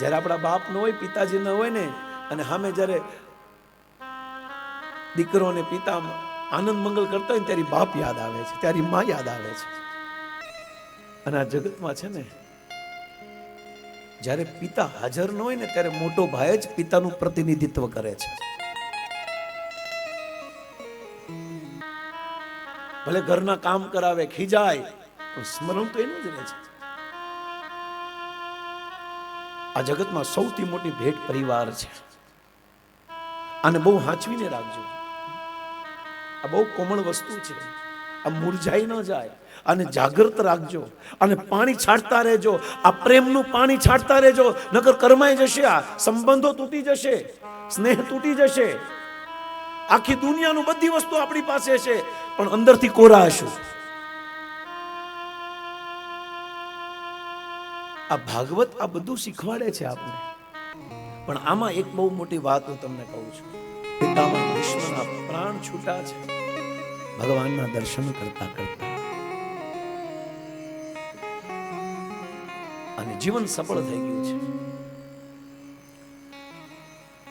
જ્યારે આપણા બાપ ન હોય, પિતાજી ન હોય ને, અને સામે જ્યારે દીકરો અને પિતા આનંદ મંગલ કરતા હોય ત્યારે બાપ યાદ આવે છે, ત્યારે માં યાદ આવે છે. અને આ જગતમાં છે ને, જ્યારે પિતા હાજર ન હોય ને, ત્યારે મોટો ભાઈ જ પિતાનું પ્રતિનિધિત્વ કરે છે. ભલે ઘરના કામ કરાવે, ખીજાય, પણ સ્મરણ તો એનું જ રહે છે. આ જગતમાં સૌથી મોટી ભેટ પરિવાર છે. અને બહુ હાંચવીને રાખજો. આ બહુ કોમળ વસ્તુ છે. આ મુરઝાઈ ન જાય. અને જાગૃત રાખજો. અને પાણી છાંટતા રહેજો. આ પ્રેમનું પાણી છાંટતા રહેજો. નકર કરમાઈ જશે આ. સંબંધો તૂટી જશે. સ્નેહ તૂટી જશે. આખી દુનિયાનું બધી વસ્તુ આપણી પાસે છે. પણ અંદરથી કોરા હશું? આ ભાગવત આ બધું શીખવાડે છે આપને. પણ આમાં એક બહુ મોટી વાત હું તમને કહું છું. પિતામાં ભીષ્મના પ્રાણ છૂટા છે. ભગવાનના દર્શન કરતા કરતા. અને જીવન સફળ થઈ ગયું છે.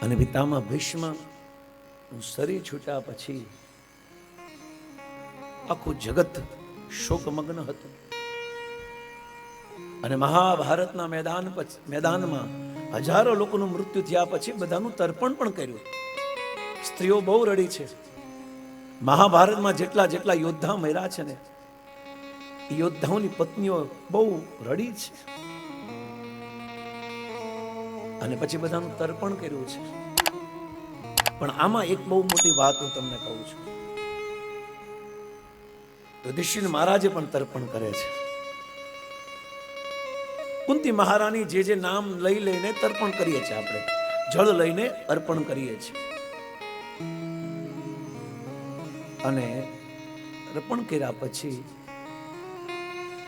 અને પિતામાં ભીષ્મ શરીર છૂટ્યા પછી આખું જગત શોકમગ્ન હતું. અને મહાભારતના મેદાન મેદાનમાં હજારો લોકોનું મૃત્યુ થયા પછી બધાનું તર્પણ પણ કર્યું. સ્ત્રીઓ બહુ રડી છે. મહાભારતમાં જેટલા જેટલા યોદ્ધા મર્યા છે ને યોદ્ધાઓની પત્નીઓ બહુ રડી છે. અને પછી બધાનું તર્પણ કર્યું છે. પણ આમાં એક બહુ મોટી વાત હું તમને કહું છું. યુધિષ્ઠિર મહારાજે પણ તર્પણ કરે છે. કુંતી મહારાણી જે જે નામ લઈ લઈને તર્પણ કરીએ છીએ આપણે. જળ લઈને અર્પણ કરીએ છીએ. અને અર્પણ કર્યા પછી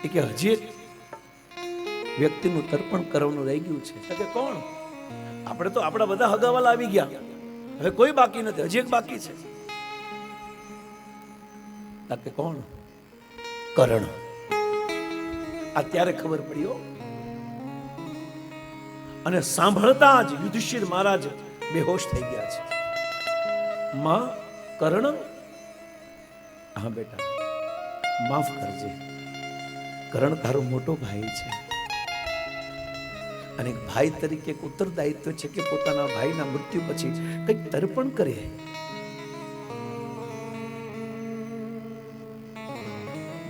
એ કે હજી વ્યક્તિનું તર્પણ કરવાનું રહી ગયું છે. કે કોણ? આપણે તો આપણા બધા હગાવાલા આવી ગયા. હવે કોઈ બાકી નથી હજી એક બાકી છે. કે કોણ? કરણ. અત્યારે ખબર પડી હો. અને સાંભળતા જ યુધિષ્ઠિર મહારાજ બેહોશ થઈ ગયા છે. માં, કર્ણ? હા, બેટા. માફ કરજે. કરણ તારો મોટો ભાઈ છે. અને ભાઈ તરીકે એક ઉત્તરદાયિત્વ છે કે પોતાના ભાઈના મૃત્યુ પછી કંઈક તર્પણ કરે.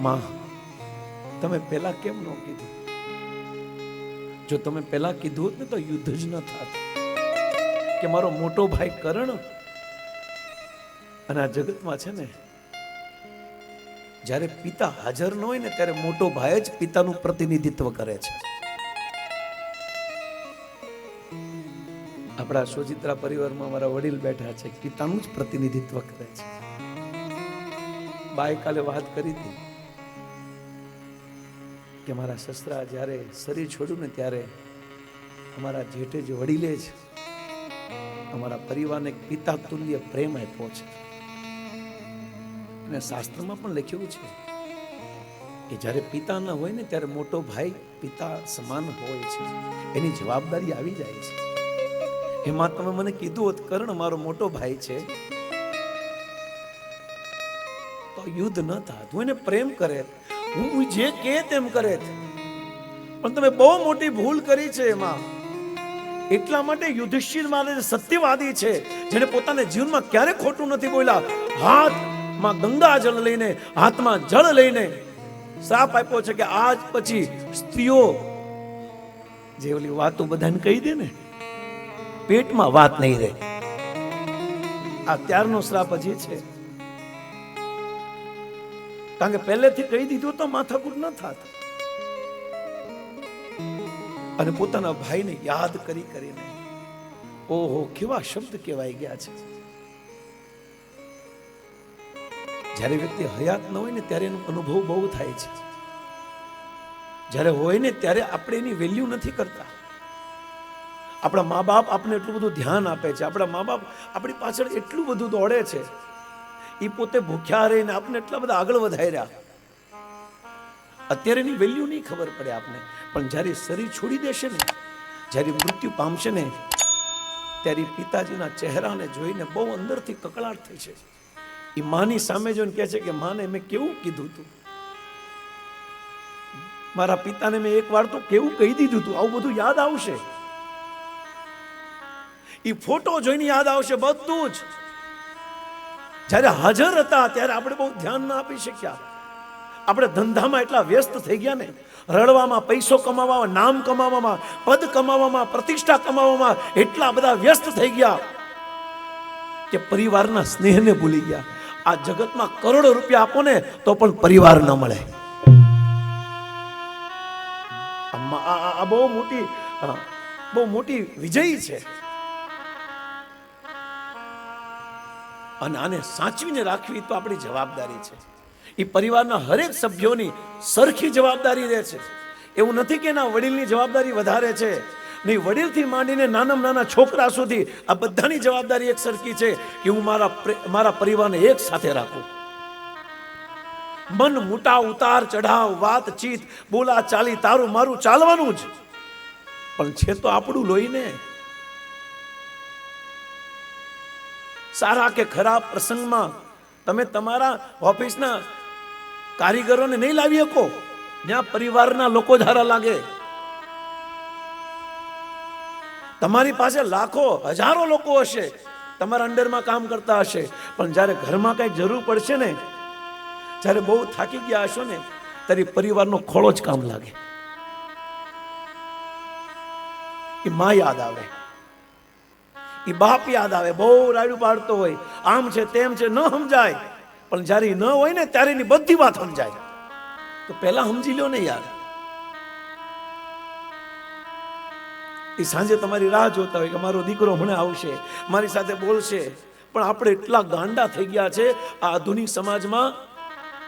માં, તમે પહેલા કેમ ન કીધું? જો તમે પહેલાં કીધું હોત ને તો યુદ્ધ જ ન થાત. કે મારો મોટો ભાઈ કરણ અને આ જગતમાં છે ને, જ્યારે પિતા હાજર ન હોય ને ત્યારે મોટો ભાઈ જ પિતાનું પ્રતિનિધિત્વ કરે છે. આપણા સોજિત્રા પરિવારમાં મારા વડીલ બેઠા છે, પિતાનું જ પ્રતિનિધિત્વ કરે છે. બાય કાલે વાત કરી હતી. કે મારા સસરા જ્યારે શરીર છોડ્યું ને ત્યારે અમારા જેઠે જે વડીલે જ અમારા પરિવારને પિતા તુલ્ય પ્રેમ આપ્યો છે. અને શાસ્ત્રમાં પણ લખ્યું છે કે જ્યારે પિતા ન હોય ને ત્યારે મોટો ભાઈ પિતા સમાન હોય છે. એની જવાબદારી આવી જાય છે. એમાં તમે મને કીધું હોત, કર્ણ મારો મોટો ભાઈ છે. તો યુદ્ધ ન થાત. હું એને પ્રેમ કરે. હું જે કે તેમ કરે પણ તમે બહુ મોટી ભૂલ કરી છે એમાં. એટલા માટે યુધિષ્ઠિર મહારાજ સત્યવાદી છે જેને પોતાના જીવનમાં ક્યારે ખોટું નથી બોલ્યા, હાથમાં ગંગા જળ લઈને, હાથમાં જળ લઈને શ્રાપ આપ્યો છે કે આજ પછી સ્ત્રીઓ જે ઓલી વાતો બધાને કહી દે ને, પેટમાં વાત નહીં રહે. આ ત્યારનો શ્રાપ હજી છે. કારણ કે પહેલેથી કહી દીધું તો માથાકૂટ ન થાત. અને પોતાના ભાઈને યાદ કરી કરીને, ઓહો, કેવા શબ્દ કહેવાય ગયા છે. જ્યારે વ્યક્તિ હયાત ન હોય ને ત્યારે એનો અનુભવ બહુ થાય છે. જ્યારે હોય ને ત્યારે આપણે એની વેલ્યુ નથી કરતા. આપણા મા બાપ આપણે એટલું બધું ધ્યાન આપે છે. આપણા મા બાપ આપણી પાછળ એટલું બધું દોડે છે એ પોતે ભૂખ્યા રહીને આપણે એટલા બધા આગળ વધાર્યા અત્યારે એની વેલ્યુ નહીં ખબર પડે આપને. પણ જ્યારે શરીર છોડી દેશે ને, જ્યારે મૃત્યુ પામશે ને, ત્યારે પિતાજીના ચહેરાને જોઈને બહુ અંદરથી કકળાટ થઈ છે. એ માની સામે જોઈને કહે છે કે, માને, મેં કેવું કીધું તું? મારા પિતાને મેં એક વાર તો કેવું કહી દીધું તું? આવું બધું યાદ આવશે? એ ફોટો જોઈને યાદ આવશે બધું જ. જ્યારે હાજર હતા ત્યારે આપણે બહુ ધ્યાન ના આપી શક્યા. આપણે ધંધામાં એટલા વ્યસ્ત થઈ ગયા ને. રડવામાં, પૈસો કમાવામાં, નામ કમાવામાં, પદ કમાવામાં, પ્રતિષ્ઠા કમાવામાં એટલા બધા વ્યસ્ત થઈ ગયા કે પરિવારના સ્નેહને ભૂલી ગયા. આ જગતમાં કરોડો રૂપિયા આપો ને તો પણ પરિવાર ન મળે. આ બહુ મોટી બહુ મોટી વિજયી છે. અને આને સાચવીને રાખવી તો આપણી જવાબદારી છે. એ પરિવારના હરેક સભ્યોની સરખી જવાબદારી રહે છે. એવું નથી કે એના વડીલની જવાબદારી વધારે છે. નહીં વડીલથી માંડીને નાનામાં નાના છોકરા સુધી આ બધાની જવાબદારી એક સરખી છે કે હું મારા મારા પરિવારને એક સાથે રાખું. મન મોટા ઉતાર ચઢાવ વાતચીત બોલા ચાલી તારું મારું ચાલવાનું જ. પણ છે તો આપણું લોહીને સારા કે ખરાબ પ્રસંગમાં તમે તમારા ઓફિસના કારીગરોને નહીં લાવી શકો? જ્યાં પરિવારના લોકો ધારા લાગે. તમારી પાસે લાખો, હજારો લોકો હશે. તમારા અંડરમાં કામ કરતા હશે. પણ જ્યારે ઘરમાં કંઈક જરૂર પડશે ને, જ્યારે બહુ થાકી ગયા હશો ને, ત્યારે પરિવારનો ખોળો જ કામ લાગે. એ માં યાદ આવે. એ બાપ યાદ આવે, બહુ રાયડું પાડતો હોય. આમ છે, તેમ છે, ન સમજાય. પણ જ્યારે ન હોય ને, ત્યારે એની બધી વાત સમજાય. તો પહેલા સમજી લો ને યાર. એ સાંજે તમારી રાહ જોતા હોય કે મારો દીકરો હમણાં આવશે, મારી સાથે બોલશે. પણ આપણે એટલા ગાંડા થઈ ગયા છે, આ આધુનિક સમાજમાં,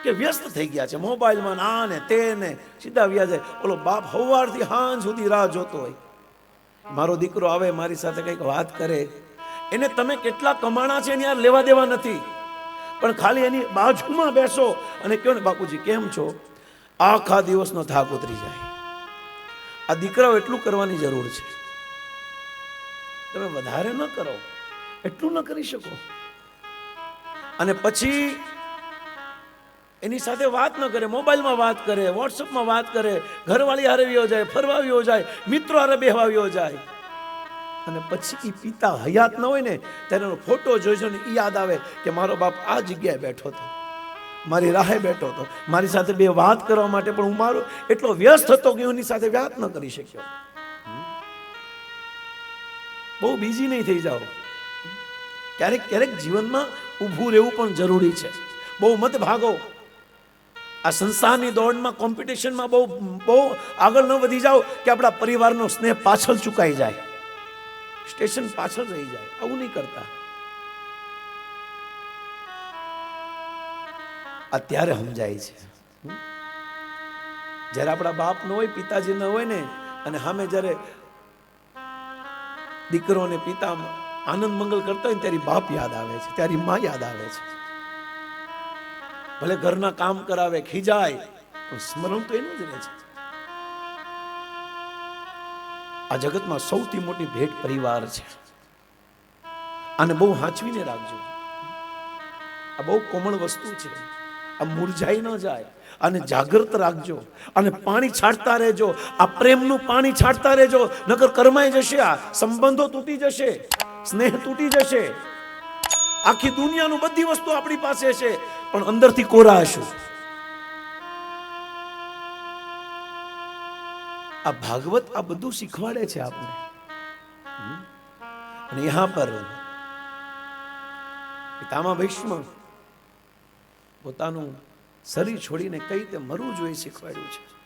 કે વ્યસ્ત થઈ ગયા છે. મોબાઈલમાં ના ને તે ને સીધા વ્યાજે ઓલો બાપ સવારથી હાંજ સુધી રાહ જોતો હોય. મારો દીકરો આવે, મારી સાથે કંઈક વાત કરે. એને તમે કેટલા કમાણા છે એની યાર લેવા દેવા નથી. પણ ખાલી એની બાજુમાં બેસો અને કહો ને, બાપુજી, કેમ છો? આખા દિવસનો થાક ઉતરી જાય. આ દીકરાઓ એટલું કરવાની જરૂર છે. તમે વધારે ન કરો. એટલું ન કરી શકો. અને પછી એની સાથે વાત ન કરે, મોબાઈલમાં વાત કરે, વોટ્સઅપમાં વાત કરે, ઘરવાળી હારે વ્યો જાય ફરવા વ્યો જાય, મિત્રો હારે બેહવા વ્યો જાય. અને પછી એ પિતા હયાત ન હોય ને, ત્યારે ફોટો જોઈશો ને એ યાદ આવે કે મારો બાપ આ જગ્યાએ બેઠો હતો. મારી રાહે બેઠો હતો. મારી સાથે બે વાત કરવા માટે પણ હું મારો એટલો વ્યસ્ત હતો કે હું એની સાથે વાત ન કરી શક્યો. બહુ બીજી નહીં થઈ જાઓ. ક્યારેક ક્યારેક જીવનમાં ઊભું રહેવું પણ જરૂરી છે. બહુ મત ભાગો. આ સંસ્થાની દોડમાં કોમ્પિટિશનમાં બહુ બહુ આગળ ન વધી જાઓ કે આપણા પરિવારનો સ્નેહ પાછળ ચૂકાઈ જાય. સ્ટેશન પાછળ રહી જાય. આવું નહીં કરતા. અત્યારે સમજાય છે. જ્યારે આપણા બાપ ન હોય, પિતાજી ન હોય ને, અને સામે જ્યારે દીકરો અને પિતા આનંદ મંગલ કરતા હોય ત્યારે બાપ યાદ આવે છે, ત્યારે માં યાદ આવે છે. ભલે ઘરના કામ કરાવે, ખીજાય, પણ સ્મરણ તો એનું જ રહે છે. આ જગતમાં સૌથી મોટી ભેટ પરિવાર છે. આને બહુ હાંચવીને રાખજો. આ બહુ કોમળ વસ્તુ છે. આ મુરઝાઈ ન જાય. અને જાગૃત રાખજો. અને પાણી છાંટતા રહેજો. આ પ્રેમનું પાણી છાંટતા રહેજો. નકર કરમાઈ જશે આ. સંબંધો તૂટી જશે. સ્નેહ તૂટી જશે. આખી દુનિયાનું બધી વસ્તુ આપણી પાસે છે. પણ અંદરથી કોરા હશો. આ ભાગવત આ બધું શીખવાડે છે આપને? અને યહાં પર પિતામા ભીષ્મ પોતાનું શરીર છોડીને કઈ રીતે મરવું જોઈએ શીખવાડ્યું છે.